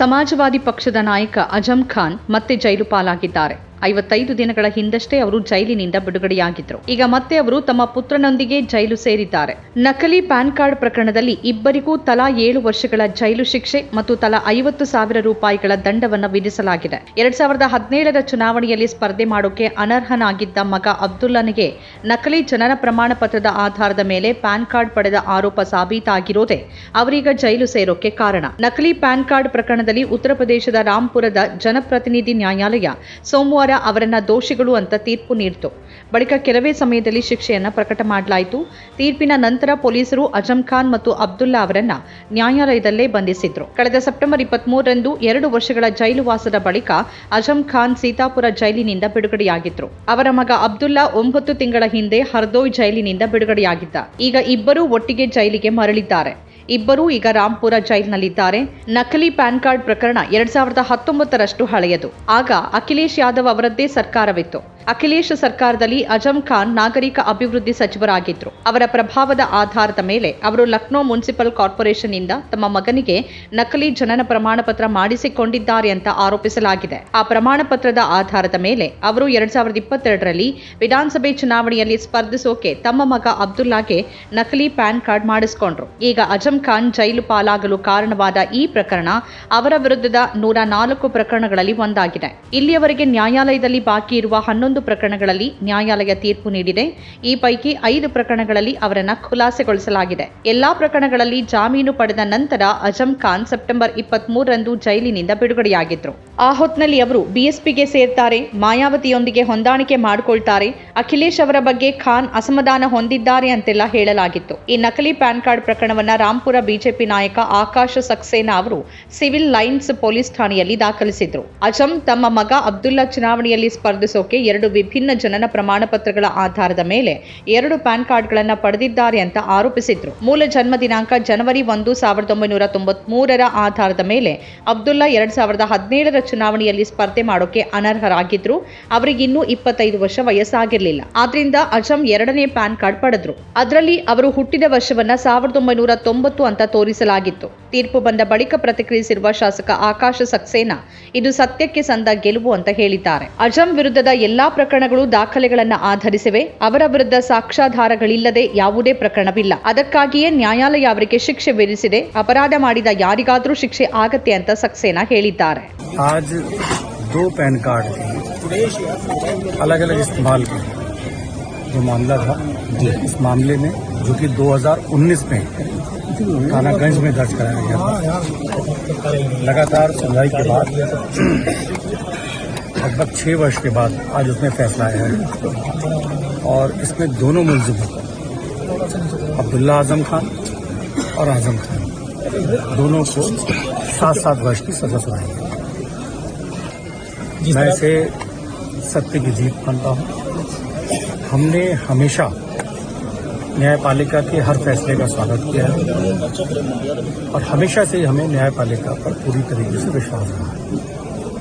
ಸಮಾಜವಾದಿ ಪಕ್ಷದ ನಾಯಕ ಅಜಂ ಖಾನ್ ಮತ್ತೆ ಜೈಲು ಪಾಲಾಗಿದ್ದಾರೆ. ಐವತ್ತೈದು ದಿನಗಳ ಹಿಂದಷ್ಟೇ ಅವರು ಜೈಲಿನಿಂದ ಬಿಡುಗಡೆಯಾಗಿದ್ದರು. ಈಗ ಮತ್ತೆ ಅವರು ತಮ್ಮ ಪುತ್ರನೊಂದಿಗೆ ಜೈಲು ಸೇರಿದ್ದಾರೆ. ನಕಲಿ ಪ್ಯಾನ್ ಕಾರ್ಡ್ ಪ್ರಕರಣದಲ್ಲಿ ಇಬ್ಬರಿಗೂ ತಲಾ ಏಳು ವರ್ಷಗಳ ಜೈಲು ಶಿಕ್ಷೆ ಮತ್ತು ತಲಾ ಐವತ್ತು ಸಾವಿರ ರೂಪಾಯಿಗಳ ದಂಡವನ್ನು ವಿಧಿಸಲಾಗಿದೆ. ಎರಡ್ ಸಾವಿರದ ಹದಿನೇಳರ ಚುನಾವಣೆಯಲ್ಲಿ ಸ್ಪರ್ಧೆ ಮಾಡೋಕೆ ಅನರ್ಹನಾಗಿದ್ದ ಮಗ ಅಬ್ದುಲ್ಲನಿಗೆ ನಕಲಿ ಜನನ ಪ್ರಮಾಣ ಪತ್ರದ ಆಧಾರದ ಮೇಲೆ ಪ್ಯಾನ್ ಕಾರ್ಡ್ ಪಡೆದ ಆರೋಪ ಸಾಬೀತಾಗಿರೋದೇ ಅವರೀಗ ಜೈಲು ಸೇರೋಕೆ ಕಾರಣ. ನಕಲಿ ಪ್ಯಾನ್ ಕಾರ್ಡ್ ಪ್ರಕರಣದಲ್ಲಿ ಉತ್ತರ ಪ್ರದೇಶದ ರಾಂಪುರದ ಜನಪ್ರತಿನಿಧಿ ನ್ಯಾಯಾಲಯ ಸೋಮವಾರ ಅವರನ್ನ ದೋಷಿಗಳು ಅಂತ ತೀರ್ಪು ನೀಡಿತು. ಬಳಿಕ ಕೆಲವೇ ಸಮಯದಲ್ಲಿ ಶಿಕ್ಷೆಯನ್ನ ಪ್ರಕಟ ಮಾಡಲಾಯಿತು. ತೀರ್ಪಿನ ನಂತರ ಪೊಲೀಸರು ಅಜಂ ಖಾನ್ ಮತ್ತು ಅಬ್ದುಲ್ಲಾ ಅವರನ್ನ ನ್ಯಾಯಾಲಯದಲ್ಲೇ ಬಂಧಿಸಿದ್ರು. ಕಳೆದ ಸೆಪ್ಟೆಂಬರ್ ಇಪ್ಪತ್ಮೂರರಂದು ಎರಡು ವರ್ಷಗಳ ಜೈಲುವಾಸದ ಬಳಿಕ ಅಜಂ ಖಾನ್ ಸೀತಾಪುರ ಜೈಲಿನಿಂದ ಬಿಡುಗಡೆಯಾಗಿದ್ರು. ಅವರ ಮಗ ಅಬ್ದುಲ್ಲಾ ಒಂಬತ್ತು ತಿಂಗಳ ಹಿಂದೆ ಹರ್ದೋಯ್ ಜೈಲಿನಿಂದ ಬಿಡುಗಡೆಯಾಗಿದ್ದ. ಈಗ ಇಬ್ಬರೂ ಒಟ್ಟಿಗೆ ಜೈಲಿಗೆ ಮರಳಿದ್ದಾರೆ. ಇಬ್ಬರೂ ಈಗ ರಾಂಪುರ ಜೈಲ್ನಲ್ಲಿದ್ದಾರೆ. ನಕಲಿ ಪ್ಯಾನ್ ಕಾರ್ಡ್ ಪ್ರಕರಣ ಎರಡ್ ಸಾವಿರದ ಹತ್ತೊಂಬತ್ತರಷ್ಟು ಹಳೆಯದು. ಆಗ ಅಖಿಲೇಶ್ ಯಾದವ್ ಅವರದ್ದೇ ಸರ್ಕಾರವಿತ್ತು. ಅಖಿಲೇಶ್ ಸರ್ಕಾರದಲ್ಲಿ ಅಜಂ ಖಾನ್ ನಾಗರಿಕ ಅಭಿವೃದ್ಧಿ ಸಚಿವರಾಗಿದ್ರು. ಅವರ ಪ್ರಭಾವದ ಆಧಾರದ ಮೇಲೆ ಅವರು ಲಕ್ನೋ ಮುನ್ಸಿಪಲ್ ಕಾರ್ಪೊರೇಷನ್ನಿಂದ ತಮ್ಮ ಮಗನಿಗೆ ನಕಲಿ ಜನನ ಪ್ರಮಾಣ ಪತ್ರ ಮಾಡಿಸಿಕೊಂಡಿದ್ದಾರೆ ಅಂತ ಆರೋಪಿಸಲಾಗಿದೆ. ಆ ಪ್ರಮಾಣ ಪತ್ರದ ಆಧಾರದ ಮೇಲೆ ಅವರು ಎರಡ್ ಸಾವಿರದ ಇಪ್ಪತ್ತೆರಡರಲ್ಲಿ ವಿಧಾನಸಭೆ ಚುನಾವಣೆಯಲ್ಲಿ ಸ್ಪರ್ಧಿಸೋಕೆ ತಮ್ಮ ಮಗ ಅಬ್ದುಲ್ಲಾಗೆ ನಕಲಿ ಪ್ಯಾನ್ ಕಾರ್ಡ್ ಮಾಡಿಸಿಕೊಂಡ್ರು. ಈಗ ಅಜಂ ಖಾನ್ ಜೈಲು ಪಾಲಾಗಲು ಕಾರಣವಾದ ಈ ಪ್ರಕರಣ ಅವರ ವಿರುದ್ಧದ ನೂರ ನಾಲ್ಕು ಪ್ರಕರಣಗಳಲ್ಲಿ ಒಂದಾಗಿದೆ. ಇಲ್ಲಿಯವರೆಗೆ ನ್ಯಾಯಾಲಯದಲ್ಲಿ ಬಾಕಿ ಇರುವ ಹನ್ನೊಂದು ಪ್ರಕರಣಗಳಲ್ಲಿ ನ್ಯಾಯಾಲಯ ತೀರ್ಪು ನೀಡಿದೆ. ಈ ಪೈಕಿ ಐದು ಪ್ರಕರಣಗಳಲ್ಲಿ ಅವರನ್ನು ಖುಲಾಸೆಗೊಳಿಸಲಾಗಿದೆ. ಎಲ್ಲಾ ಪ್ರಕರಣಗಳಲ್ಲಿ ಜಾಮೀನು ಪಡೆದ ನಂತರ ಅಜಂ ಖಾನ್ ಸೆಪ್ಟೆಂಬರ್ ಇಪ್ಪತ್ಮೂರರಂದು ಜೈಲಿನಿಂದ ಬಿಡುಗಡೆಯಾಗಿದ್ರು. ಆ ಹೊತ್ನಲ್ಲಿ ಅವರು ಬಿಎಸ್ಪಿಗೆ ಸೇರ್ತಾರೆ, ಮಾಯಾವತಿಯೊಂದಿಗೆ ಹೊಂದಾಣಿಕೆ ಮಾಡಿಕೊಳ್ತಾರೆ, ಅಖಿಲೇಶ್ ಅವರ ಬಗ್ಗೆ ಖಾನ್ ಅಸಮಾಧಾನ ಹೊಂದಿದ್ದಾರೆ ಅಂತೆಲ್ಲ ಹೇಳಲಾಗಿತ್ತು. ಈ ನಕಲಿ ಪ್ಯಾನ್ ಕಾರ್ಡ್ ಪ್ರಕರಣವನ್ನ ರಾಂಪುರ ಬಿಜೆಪಿ ನಾಯಕ ಆಕಾಶ ಸಕ್ಸೇನಾ ಅವರು ಸಿವಿಲ್ ಲೈನ್ಸ್ ಪೊಲೀಸ್ ಠಾಣೆಯಲ್ಲಿ ದಾಖಲಿಸಿದ್ರು. ಅಜಂ ತಮ್ಮ ಮಗ ಅಬ್ದುಲ್ಲಾ ಚುನಾವಣೆಯಲ್ಲಿ ಸ್ಪರ್ಧಿಸೋಕೆ ಎರಡು ವಿಭಿನ್ನ ಜನನ ಪ್ರಮಾಣ ಪತ್ರಗಳ ಆಧಾರದ ಮೇಲೆ ಎರಡು ಪ್ಯಾನ್ ಕಾರ್ಡ್ಗಳನ್ನು ಪಡೆದಿದ್ದಾರೆ ಅಂತ ಆರೋಪಿಸಿದ್ರು. ಮೂಲ ಜನ್ಮ ದಿನಾಂಕ ಜನವರಿ ಒಂದು ಸಾವಿರದ ಒಂಬೈನೂರ ತೊಂಬತ್ಮೂರರ ಆಧಾರದ ಮೇಲೆ ಅಬ್ದುಲ್ಲಾ ಎರಡ್ ಸಾವಿರದ ಹದಿನೇಳರ ಚುನಾವಣೆಯಲ್ಲಿ ಸ್ಪರ್ಧೆ ಮಾಡೋಕೆ ಅನರ್ಹರಾಗಿದ್ರು. ಅವರಿಗಿನ್ನೂ ಇಪ್ಪತ್ತೈದು ವರ್ಷ ವಯಸ್ಸಾಗಿರಲಿಲ್ಲ. ಆದ್ರಿಂದ ಅಜಂ ಎರಡನೇ ಪ್ಯಾನ್ ಕಾರ್ಡ್ ಪಡೆದ್ರು. ಅದರಲ್ಲಿ ಅವರು ಹುಟ್ಟಿದ ವರ್ಷವನ್ನ ಸಾವಿರದ ಒಂಬೈನೂರ ತೊಂಬತ್ತು ಅಂತ ತೋರಿಸಲಾಗಿತ್ತು. ತೀರ್ಪು ಬಂದ ಬಳಿಕ ಪ್ರತಿಕ್ರಿಯಿಸಿರುವ ಶಾಸಕ ಆಕಾಶ ಸಕ್ಸೇನಾ, ಇದು ಸತ್ಯಕ್ಕೆ ಸಂದ ಗೆಲುವು ಅಂತ ಹೇಳಿದ್ದಾರೆ. ಅಜಂ ವಿರುದ್ಧದ ಎಲ್ಲಾ ಪ್ರಕರಣಗಳು ದಾಖಲೆಗಳನ್ನು ಆಧರಿಸಿವೆ. ಅವರ ವಿರುದ್ಧ ಸಾಕ್ಷ್ಯಾಧಾರಗಳಿಲ್ಲದೆ ಯಾವುದೇ ಪ್ರಕರಣವಿಲ್ಲ. ಅದಕ್ಕಾಗಿಯೇ ನ್ಯಾಯಾಲಯ ಅವರಿಗೆ ಶಿಕ್ಷೆ ವಿಧಿಸಿದೆ. ಅಪರಾಧ ಮಾಡಿದ ಯಾರಿಗಾದರೂ ಶಿಕ್ಷೆ ಆಗತ್ತೆ ಅಂತ ಸಕ್ಸೇನಾ ಹೇಳಿದ್ದಾರೆ. आज दो पैन कार्ड अलग अलग इस्तेमाल के। जो मामला था इस मामले में, जो कि 2019 में थानागंज में दर्ज कराया गया था। लगातार सुनवाई के बाद, लगभग छह वर्ष के बाद आज उसमें फैसला आया है। और इसमें दोनों मुलजिमों अब्दुल्ला आज़म खान और आज़म खान। दोनों को सात सात वर्ष की सजा सुनाई मैं इसे सत्य की जीत मानता हूँ। हमने हमेशा न्यायपालिका के हर फैसले का स्वागत किया है। और हमेशा से हमें न्यायपालिका पर पूरी तरीके से विश्वास रहा है।